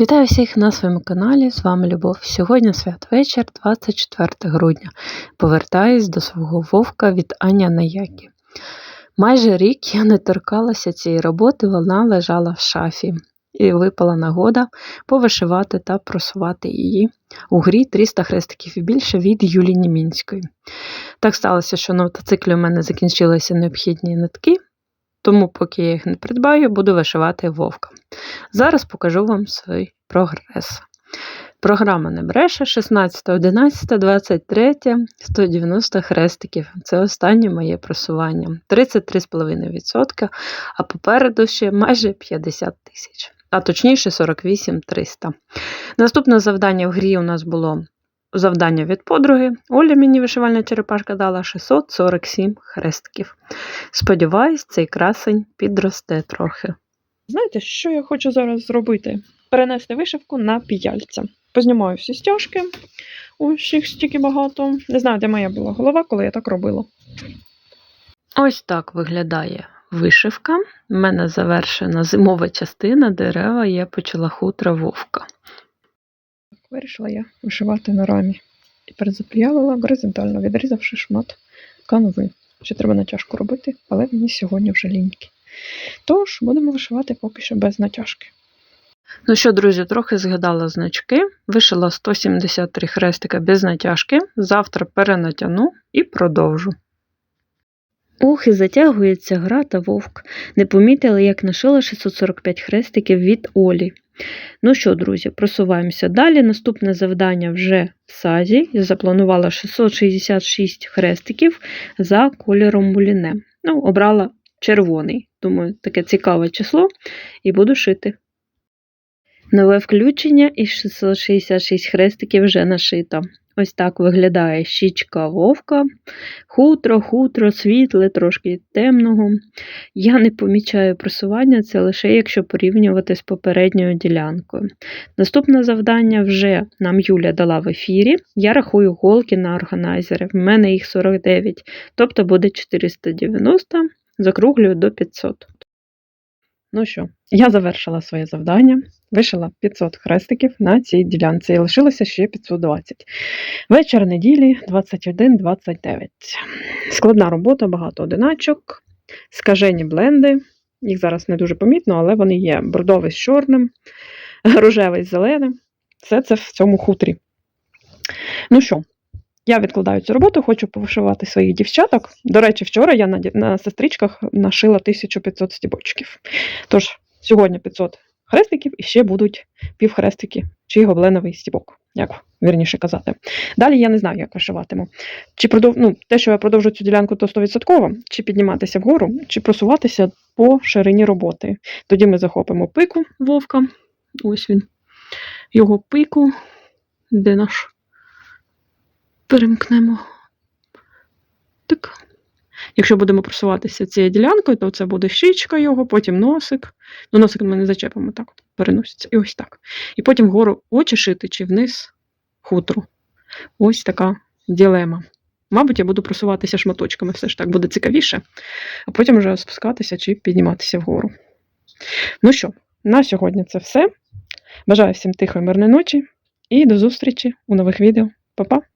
Вітаю всіх на своєму каналі. З вами Любов. Сьогодні святвечір, 24 грудня. Повертаюсь до свого вовка від Аня Наякі. Майже рік я не торкалася цієї роботи, вона лежала в шафі, і випала нагода повишивати та просувати її у грі 300 хрестиків і більше від Юлії Німінської. Так сталося, що на мотоциклі у мене закінчилися необхідні нитки, тому, поки я їх не придбаю, буду вишивати вовка. Зараз покажу вам свій прогрес. Програма не бреше 16, 11, 23, 190 хрестиків. Це останнє моє просування. 33,5%, а попереду ще майже 50 тисяч, а точніше 48 300. Наступне завдання в грі у нас було завдання від подруги. Оля мені вишивальна черепашка дала 647 хрестиків. Сподіваюсь, цей красень підросте трохи. Знаєте, що я хочу зараз зробити? Перенести вишивку на п'яльця. Познімаю всі стяжки, у всіх стільки багато. Не знаю, де моя була голова, коли я так робила. Ось так виглядає вишивка. У мене завершена зимова частина, дерева, я почала хутра вовка. Вирішила я вишивати на рамі. І перезап'ялила горизонтально, відрізавши шмат канви. Ще треба натяжку робити, але мені сьогодні вже ліньки. Тож будемо вишивати поки що без натяжки. Ну що, друзі, трохи згадала значки. Вишила 173 хрестика без натяжки. Завтра перенатягну і продовжу. Ух, і затягується гра та вовк. Не помітили, як нашила 645 хрестиків від Олі. Ну що, друзі, просуваємося далі. Наступне завдання вже в сазі. Я запланувала 666 хрестиків за кольором муліне. Ну, обрала червоний. Думаю, таке цікаве число, і буду шити. Нове включення і 666 хрестиків вже нашито. Ось так виглядає щічка вовка. Хутро, хутро, світле, трошки темного. Я не помічаю просування, це лише якщо порівнювати з попередньою ділянкою. Наступне завдання вже нам Юля дала в ефірі. Я рахую голки на органайзери. В мене їх 49, тобто буде 490, закруглюю до 500. Ну що, я завершила своє завдання, вишила 500 хрестиків на цій ділянці і лишилося ще 520. Вечір неділі 21-29. Складна робота, багато одиначок, скажені бленди. Їх зараз не дуже помітно, але вони є бордовий з чорним, рожевий з зеленим. Все це в цьому хутрі. Ну що, я відкладаю цю роботу, хочу повишивати своїх дівчаток. До речі, вчора я на, на сестричках нашила 1500 стібочків. Тож, сьогодні 500 хрестиків і ще будуть півхрестики чи гобленовий стібок, як вірніше казати. Далі я не знаю, як вишиватиму. Чи продов... ну, те, що я продовжу цю ділянку, то 100%, чи підніматися вгору, чи просуватися по ширині роботи. Тоді ми захопимо пику вовка. Ось він. Його пику. Де наш? Перемкнемо. Так. Якщо будемо просуватися цією ділянкою, то це буде щічка його, потім носик. Ну, носик ми не зачепимо, так от переноситься. І ось так. І потім вгору очі шити чи вниз хутру. Ось така ділема. Мабуть, я буду просуватися шматочками, все ж так буде цікавіше, а потім вже спускатися чи підніматися вгору. Ну що, на сьогодні це все. Бажаю всім тихої мирної ночі і до зустрічі у нових відео. Па-па!